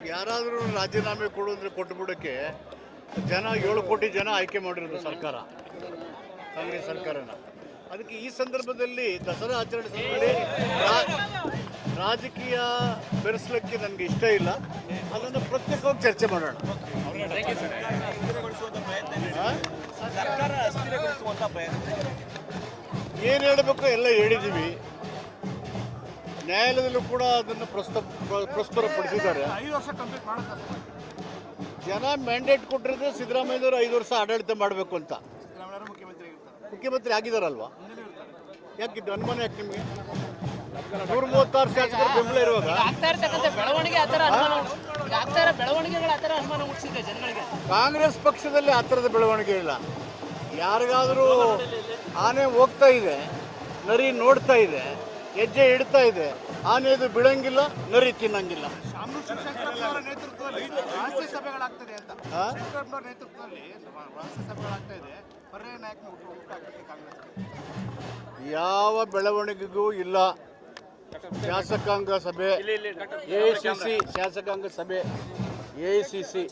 ಯಾರಾದರೂ ರಾಜೀನಾಮೆ ಕೊಡು ಅಂದರೆ ಕೊಟ್ಟುಬಿಡಕ್ಕೆ ಜನ ಏಳು ಕೋಟಿ ಜನ ಆಯ್ಕೆ ಮಾಡಿರೋದು ಸರ್ಕಾರ. ಕಾಂಗ್ರೆಸ್ ಸರ್ಕಾರನ. ಅದಕ್ಕೆ ಈ ಸಂದರ್ಭದಲ್ಲಿ ದಸರಾ ಆಚರಣೆ ಸಂದರ್ಭದಲ್ಲಿ ರಾಜಕೀಯ ಬೆರೆಸಲಿಕ್ಕೆ ನನಗೆ ಇಷ್ಟ ಇಲ್ಲ. ಅದನ್ನು ಪ್ರತ್ಯೇಕವಾಗಿ ಚರ್ಚೆ ಮಾಡೋಣ. ಏನು ಹೇಳಬೇಕು ಎಲ್ಲ ಹೇಳಿದ್ದೀವಿ ನ್ಯಾಯಾಲಯದಲ್ಲೂ ಕೂಡ ಅದನ್ನು ಪ್ರಸ್ತ ಪ್ರಸ್ತುತ ಪ್ರಸ್ತುತಪಡಿಸಿದ್ದಾರೆ ವರ್ಷ ಕಂಪ್ಲೀಟ್ ಮಾಡುತ್ತೆ ಜನ ಮ್ಯಾಂಡೇಟ್ ಕೊಟ್ಟಿರೋದೇ ಸಿದ್ದರಾಮಯ್ಯವರು ಐದು ವರ್ಷ ಆಡಳಿತ ಮಾಡಬೇಕು ಅಂತ. ಮುಖ್ಯಮಂತ್ರಿ ಆಗಿದಾರಲ್ವಾ? ಯಾಕಿದ್ದು ಅನುಮಾನ ಯಾಕೆ ನಿಮಗೆ? ನೂರ ಮೂವತ್ತಾರು ಶಾಸಕರು ಬೆಂಬಲ ಇರುವಾಗ? ಕಾಂಗ್ರೆಸ್ ಪಕ್ಷದಲ್ಲಿ ಆ ಥರದ ಬೆಳವಣಿಗೆ ಇಲ್ಲ. ಯಾರಿಗಾದರೂ ಆನೆ ಹೋಗ್ತಾ ಇದೆ ನರಿ ನೋಡ್ತಾ ಇದೆ ಹೆಜ್ಜೆ ಇಡ್ತಾ ಇದೆ. ಆನೆದು ಬಿಡಂಗಿಲ್ಲ ನರಿ ತಿನ್ನಂಗಿಲ್ಲ. ಇದೆ. ಯಾವ ಬೆಳವಣಿಗೆಗೂ ಇಲ್ಲ. ಶಾಸಕಾಂಗ ಸಭೆ ಎ ಸಿ ಸಿ ಶಾಸಕಾಂಗ ಸಭೆ ಎ ಸಿ ಸಿ.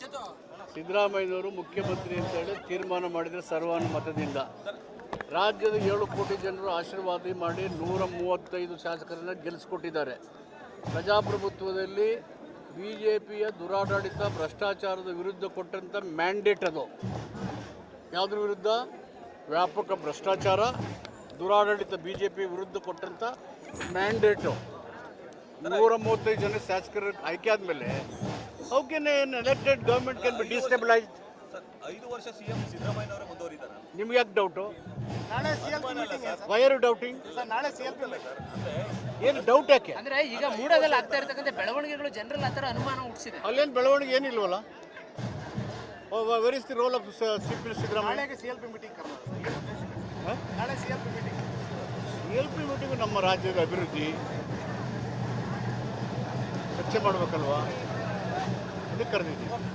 ಸಿದ್ದರಾಮಯ್ಯನವರು ಮುಖ್ಯಮಂತ್ರಿ ಅಂತೇಳಿ ತೀರ್ಮಾನ ಮಾಡಿದರೆ ಸರ್ವಾನುಮತದಿಂದ. ರಾಜ್ಯದ ಏಳು ಕೋಟಿ ಜನರು ಆಶೀರ್ವಾದ ಮಾಡಿ ನೂರ ಮೂವತ್ತೈದು ಶಾಸಕರನ್ನ ಗೆಲ್ಲಿಸ್ಕೊಟ್ಟಿದ್ದಾರೆ. ಪ್ರಜಾಪ್ರಭುತ್ವದಲ್ಲಿ ಬಿ ಜೆ ಪಿಯ ದುರಾಡಳಿತ, ಭ್ರಷ್ಟಾಚಾರದ ವಿರುದ್ಧ ಕೊಟ್ಟಂಥ ಮ್ಯಾಂಡೇಟ್ ಅದು. ಯಾವುದ್ರ ವಿರುದ್ಧ? ವ್ಯಾಪಕ ಭ್ರಷ್ಟಾಚಾರ, ದುರಾಡಳಿತ ಬಿ ಜೆ ಪಿ ವಿರುದ್ಧ ಕೊಟ್ಟಂಥ ಮ್ಯಾಂಡೇಟು ನೂರ ಮೂವತ್ತೈದು ಜನ ಶಾಸಕರ ಆಯ್ಕೆ ಆದಮೇಲೆ an elected government can be ಐದು ವರ್ಷ ಸಿಎಂ ಸಿದ್ದರಾಮಯ್ಯನವರೇ ಮುಂದುವರಿದಾರ ನಿಮ್ಗೆ ಯಾಕೆ ಡೌಟು ನಾಳೆ C L P meeting why doubting sir. ನಾಳೆ ಸಿ ಎಲ್ ಪಿ ಏನು ಡೌಟ್ ಯಾಕೆ? ಅಂದ್ರೆ ಈಗ ಮೂಡೋದಲ್ಲಿ ಆಗ್ತಾ ಇರ್ತಕ್ಕಂಥ ಬೆಳವಣಿಗೆಗಳು ಜನರಲ್ಲಿ ಥರ ಅನುಮಾನ ಹುಟ್ಟಿಸಿದೆ. ಅಲ್ಲೇನು ಬೆಳವಣಿಗೆ ಏನಿಲ್ವಲ್ಲ? Where is the role of C P Siddaramaiah ನಾಳೆಗೆ ಸಿ ಎಲ್ ಪಿ ಮೀಟಿಂಗ್ ನಾಳೆ C L P meeting L P meeting ನಮ್ಮ ರಾಜ್ಯದ ಅಭಿವೃದ್ಧಿ. ಚರ್ಚೆ ಮಾಡಬೇಕಲ್ವಾ? ಅದಕ್ಕೆ ಕರೆದಿದ್ದೀವಿ